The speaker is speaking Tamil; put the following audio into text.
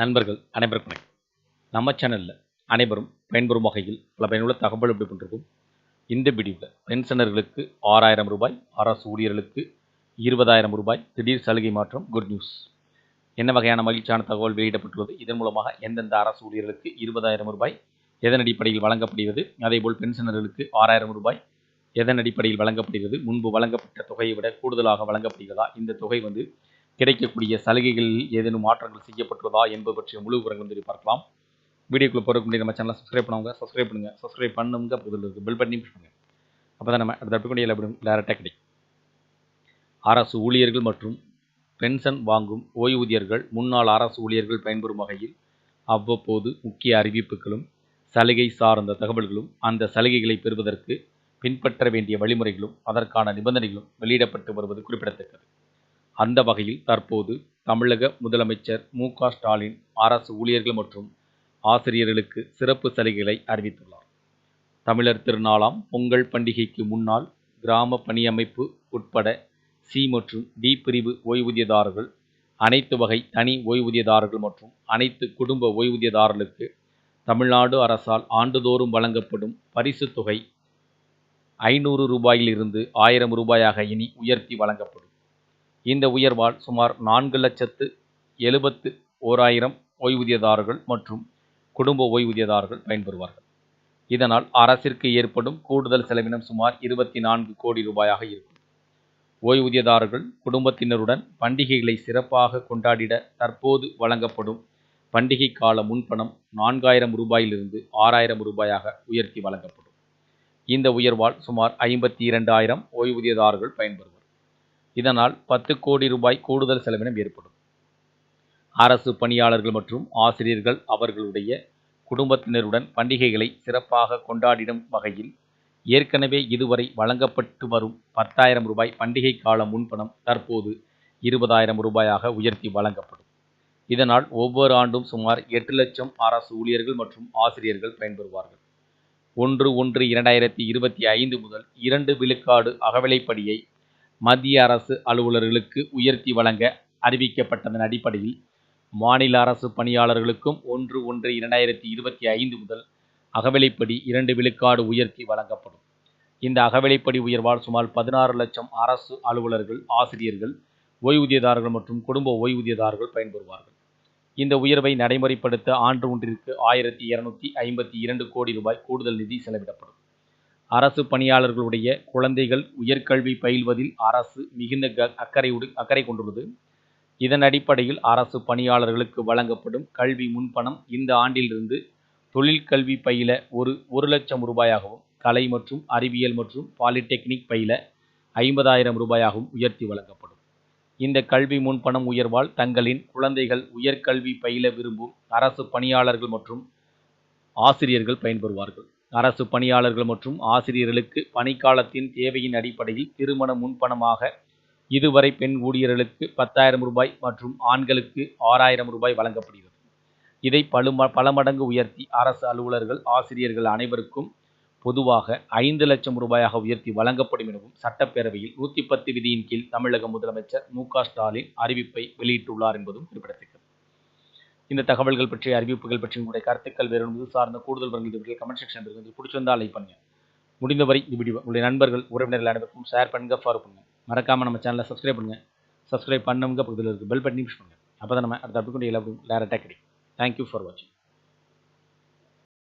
நண்பர்கள் அனைவருக்கும் வணக்கம். நம்ம சேனலில் அனைவரும் பயன்பெறும் வகையில் பல பயனுள்ள தகவல் எப்படி பண்ணிருக்கோம் இந்த வீடியோவில் பென்ஷனர்களுக்கு ஆறாயிரம் ரூபாய் அரசு ஊழியர்களுக்கு இருபதாயிரம் ரூபாய் திடீர் சலுகை மாற்றம் குட் நியூஸ் என்ன வகையான மகிழ்ச்சியான தகவல் வெளியிடப்பட்டுள்ளது? இதன் மூலமாக எந்தெந்த அரசு ஊழியர்களுக்கு இருபதாயிரம் ரூபாய் எதன் அடிப்படையில் வழங்கப்படுகிறது? அதேபோல் பென்ஷனர்களுக்கு ஆறாயிரம் ரூபாய் எதன் அடிப்படையில் வழங்கப்படுகிறது? முன்பு வழங்கப்பட்ட தொகையை விட கூடுதலாக வழங்கப்படுகிறதா? இந்த தொகை வந்து கிடைக்கக்கூடிய சலுகைகளில் ஏதேனும் மாற்றங்கள் செய்யப்பட்டுள்ளதா என்பது பற்றிய முழு விவரங்கள் வந்து பார்க்கலாம். வீடியோக்குள்ளே போகிறதுக்கு முன்னாடி நம்ம சேனலை சப்ஸ்கிரைப் பண்ணுவாங்க சப்ஸ்கிரைப் பண்ணுங்கள் சப்ஸ்கிரைப் பண்ணுங்க பக்கத்தில் இருக்குது பில் பண்ணி push பண்ணுங்க. அப்போ தான் நம்ம அடுத்த அப்டேட் எப்படி டேரெக்டாக கிடைக்கும். அரசு ஊழியர்கள் மற்றும் பென்ஷன் வாங்கும் ஓய்வூதியர்கள் முன்னாள் அரசு ஊழியர்கள் பயன்பெறும் வகையில் அவ்வப்போது முக்கிய அறிவிப்புகளும் சலுகை சார்ந்த தகவல்களும் அந்த சலுகைகளை பெறுவதற்கு பின்பற்ற வேண்டிய வழிமுறைகளும் அதற்கான நிபந்தனைகளும் வெளியிடப்பட்டு வருவது குறிப்பிடத்தக்கது. அந்த வகையில் தற்போது தமிழக முதலமைச்சர் மு க ஸ்டாலின் அரசு ஊழியர்கள் மற்றும் ஆசிரியர்களுக்கு சிறப்பு சலுகைகளை அறிவித்துள்ளார். தமிழர் திருநாளாம் பொங்கல் பண்டிகைக்கு முன்னால் கிராம பணியமைப்பு உட்பட சி மற்றும் டி பிரிவு ஓய்வூதியதாரர்கள் அனைத்து வகை தனி ஓய்வூதியதாரர்கள் மற்றும் அனைத்து குடும்ப ஓய்வூதியதாரர்களுக்கு தமிழ்நாடு அரசால் ஆண்டுதோறும் வழங்கப்படும் பரிசுத் தொகை ஐநூறு ரூபாயிலிருந்து ஆயிரம் ரூபாயாக இனி உயர்த்தி வழங்கப்படும். இந்த உயர்வால் சுமார் நான்கு லட்சத்து எழுபத்து ஓராயிரம் ஓய்வூதியதாரர்கள் மற்றும் குடும்ப ஓய்வூதியதாரர்கள் பயன்பெறுவார்கள். இதனால் அரசிற்கு ஏற்படும் கூடுதல் செலவினம் சுமார் இருபத்தி நான்கு கோடி ரூபாயாக இருக்கும். ஓய்வூதியதாரர்கள் குடும்பத்தினருடன் பண்டிகைகளை சிறப்பாக கொண்டாடிட தற்போது வழங்கப்படும் பண்டிகை கால முன்பணம் நான்காயிரம் ரூபாயிலிருந்து ஆறாயிரம் ரூபாயாக உயர்த்தி வழங்கப்படும். இந்த உயர்வால் சுமார் ஐம்பத்தி இரண்டாயிரம் ஓய்வூதியதாரர்கள் பயன்பெறுவர். இதனால் பத்து கோடி ரூபாய் கூடுதல் செலவினம் ஏற்படும். அரசு பணியாளர்கள் மற்றும் ஆசிரியர்கள் அவர்களுடைய குடும்பத்தினருடன் பண்டிகைகளை சிறப்பாக கொண்டாடிடும் வகையில் ஏற்கனவே இதுவரை வழங்கப்பட்டு வரும் பத்தாயிரம் ரூபாய் பண்டிகை கால முன்பணம் தற்போது இருபதாயிரம் ரூபாயாக உயர்த்தி வழங்கப்படும். இதனால் ஒவ்வொரு ஆண்டும் சுமார் எட்டு லட்சம் அரசு ஊழியர்கள் மற்றும் ஆசிரியர்கள் பயன்பெறுவார்கள். ஒன்று ஒன்று இரண்டாயிரத்தி இருபத்தி ஐந்து முதல் இரண்டு விழுக்காடு அகவிலைப்படியை மத்திய அரசு அலுவலர்களுக்கு உயர்த்தி வழங்க அறிவிக்கப்பட்டதன் அடிப்படையில் மாநில அரசு பணியாளர்களுக்கும் ஒன்று ஒன்று இரண்டாயிரத்தி இருபத்தி ஐந்து முதல் அகவிலைப்படி இரண்டு விழுக்காடு உயர்த்தி வழங்கப்படும். இந்த அகவிலைப்படி உயர்வால் சுமார் பதினாறு லட்சம் அரசு அலுவலர்கள் ஆசிரியர்கள் ஓய்வூதியதாரர்கள் மற்றும் குடும்ப ஓய்வூதியதாரர்கள் பயன்பெறுவார்கள். இந்த உயர்வை நடைமுறைப்படுத்த ஆண்டு ஒன்றிற்கு ஆயிரத்தி இருநூத்தி ஐம்பத்தி இரண்டு கோடி ரூபாய் கூடுதல் நிதி செலவிடப்படும். அரசு பணியாளர்களுடைய குழந்தைகள் உயர்கல்வி பயில்வதில் அரசு மிகுந்த க அக்கறையுடன் அக்கறை கொண்டுள்ளது. இதன் அடிப்படையில் அரசு பணியாளர்களுக்கு வழங்கப்படும் கல்வி முன்பணம் இந்த ஆண்டிலிருந்து தொழிற்கல்வி பயில ஒரு ஒரு லட்சம் ரூபாயாகவும் கலை மற்றும் அறிவியல் மற்றும் பாலிடெக்னிக் பயில ஐம்பதாயிரம் ரூபாயாகவும் உயர்த்தி வழங்கப்படும். இந்த கல்வி முன்பணம் உயர்வால் தங்களின் குழந்தைகள் உயர்கல்வி பயில விரும்பும் அரசு பணியாளர்கள் மற்றும் ஆசிரியர்கள் பயன்பெறுவார்கள். அரசு பணியாளர்கள் மற்றும் ஆசிரியர்களுக்கு பணிக்காலத்தின் தேவையின் அடிப்படையில் திருமண முன்பணமாக இதுவரை பெண் ஊழியர்களுக்கு பத்தாயிரம் ரூபாய் மற்றும் ஆண்களுக்கு ஆறாயிரம் ரூபாய் வழங்கப்படுகிறது. இதை பல பல மடங்கு உயர்த்தி அரசு அலுவலர்கள் ஆசிரியர்கள் அனைவருக்கும் பொதுவாக ஐந்து லட்சம் ரூபாயாக உயர்த்தி வழங்கப்படும் எனவும் சட்டப்பேரவையில் நூற்றி பத்து விதியின் கீழ் தமிழக முதலமைச்சர் மு க ஸ்டாலின் அறிவிப்பை வெளியிட்டுள்ளார் என்பதும் குறிப்பிடத்தக்கது. இந்த தகவல்கள் பற்றிய அறிவிப்புகள் பற்றி உங்களுடைய கருத்துக்கள் வேறு இது சார்ந்த கூடுதல் வரங்கள் கமெண்ட் செக்ஷன் இருக்கு பிடிச்சிருந்தா லைக் பண்ணுங்க. முடிந்தவரை இந்த வீடியோ உங்களுடைய நண்பர்கள் உறவினர்கள் அனைவருக்கும் ஷேர் பண்ணுங்க ஃபாலோ பண்ணுங்க. மறக்காம நம்ம சேனலை சப்ஸ்கிரைப் பண்ணுங்க. சப்ஸ்கிரைப் பண்ணுங்க பக்கத்தில் இருக்கு பெல் பட்டனி புஷ் பண்ணுங்க. அப்போ தான் நம்ம அடுத்த அப்படி எல்லாருக்கும் டேரக்டாக கிடைக்கும். தேங்க்யூ ஃபார் வாட்சிங்